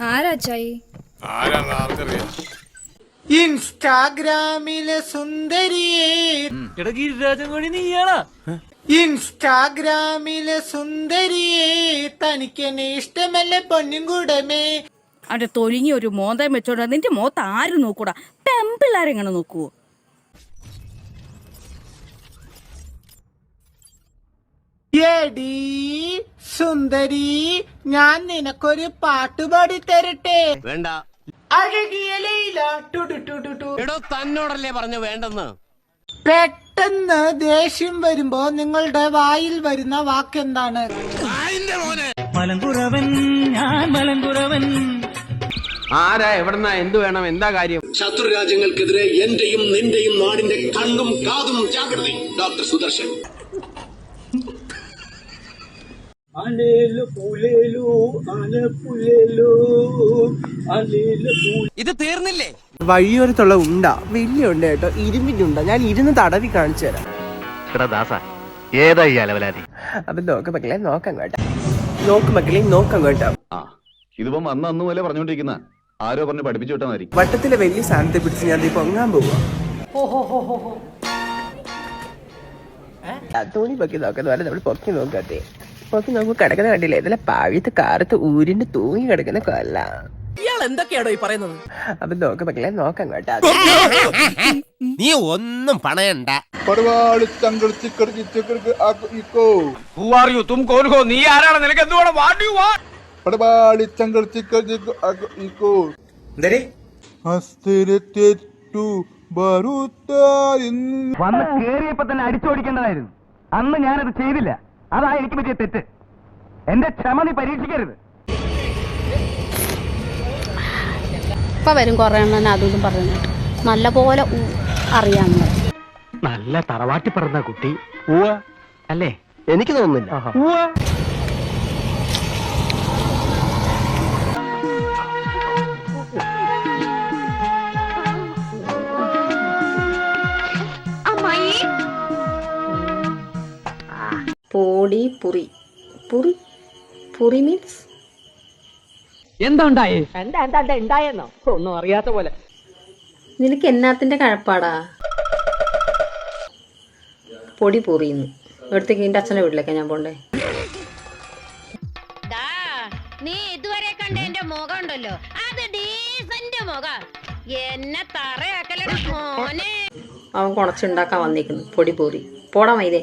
ആരാ അച്ചായി ആരാണ് ആർക്കറിയാം ഇൻസ്റ്റാഗ്രാമിലെ സുന്ദരിയെ. ഇൻസ്റ്റാഗ്രാമിലെ സുന്ദരിയെ തനിക്കെന്നെ ഇഷ്ടമല്ല പൊന്നും കൂടമേ. അവന്റെ തൊലിങ്ങി ഒരു മോന്തം വെച്ചോണ്ട് നിന്റെ മോത്ത് ആരും നോക്കൂടാ? പെമ്പിള്ളാരെങ്ങനെ നോക്കൂ എടി സുന്ദരി ഞാൻ നിനക്കൊരു പാട്ട് പാടി തരട്ടെ വേണ്ട. അഴകിയ ലൈല ടുടു ടുടു ടു. എടോ തന്നോടല്ലേ പറഞ്ഞു വേണ്ടെന്ന്. പെട്ടെന്ന് ദേഷ്യം വരുമ്പോ നിങ്ങളുടെ വായിൽ വരുന്ന വാക്കെന്താണ്? ആരാ എവിടെന്നാ എന്ത് വേണം എന്താ കാര്യം? ശത്രു രാജ്യങ്ങൾക്കെതിരെ എന്റെയും നിന്റെയും നാടിന്റെ കണ്ണും കാതും ജാഗ്രത ഡോക്ടർ സുദർശൻ. ഇത് തീർന്നില്ലേ? വഴിയോരത്തുള്ള ഉണ്ട വലിയ ഉണ്ട കേട്ടോ. ഇരുമ്പിന്റെ ഉണ്ട. ഞാൻ ഇരുന്ന് തടവി കാണിച്ചു തരാം. ഏതായി അപ്പൊ നോക്ക് മക്കളെ നോക്കാം കേട്ടോ. നോക്ക് മക്കളെ നോക്കാം കേട്ടോ. ആ ഇതിപ്പം അന്ന് അന്ന് പോലെ പറഞ്ഞോണ്ടിരിക്കുന്ന. ആരോ പറഞ്ഞ് പഠിപ്പിച്ചു വിട്ടാ മതി വട്ടത്തിലെ വലിയ സാധനത്തെ പിടിച്ച് ഞാൻ ദേ പൊങ്ങാൻ പോവാ. തോണി തുണി പൊക്കി നോക്കുന്ന പോലെ നമ്മൾ പൊക്കി നോക്കത്തെ പൊക്കി നമുക്ക് കിടക്കുന്ന കണ്ടില്ലേ? ഇതിലെ പാഴത്ത് കാറത്ത് ഊരിന്റെ തൂങ്ങി കിടക്കുന്ന കൊല്ല. ഇയാൾ എന്തൊക്കെയാണോ ഈ പറയുന്നത്? അപ്പൊ നോക്ക് മക്കളെ നോക്കാം കേട്ടോ. നീ ഒന്നും പണയണ്ട. നീ ആരാണ്? നിനക്ക് എന്തുവേണം വാട്ടി വാ വന്ന് കേറിയപ്പോ തന്നെ അടിച്ചോടിക്കേണ്ടതായിരുന്നു. അന്ന് ഞാനത് ചെയ്തില്ല. അതാ എനിക്ക് പറ്റിയ തെറ്റ്. എന്റെ ക്ഷമ നീ പരീക്ഷിക്കരുത്. ഇപ്പൊ വരും കുറെ എണ്ണം അതും പറഞ്ഞു നല്ല പോലെ അറിയാം. നല്ല തറവാട്ടി പറഞ്ഞ കുട്ടി. അല്ലേ? എനിക്ക് തോന്നുന്നില്ല. പോടി പുറി. പുറി? പുറി മീൻസ് എന്താ ഉണ്ടായേ? എന്താ എന്താ എന്താ ഉണ്ടായെന്നോ? ഒന്നും അറിയാത്ത പോലെ. നിനക്ക് എന്നാത്തിന്റെ കഴപ്പാടാ? പൊടി പൊറിയുന്നു. ഇവിടത്തേക്ക് എന്റെ അച്ഛന്റെ വീട്ടിലേക്കാ ഞാൻ പോണ്ടേ? നീ ഇതുവരെ കണ്ട എന്റെ മുഖം ഉണ്ടല്ലോ. അത് ഡീസന്റ് മുഖം. എന്നെ തറയാക്കലട മോനെ. അവൻ കുണച്ചുണ്ടാക്കാൻ വന്നിരിക്കുന്നു പൊടി പൊറി. പോടാ മൈതേ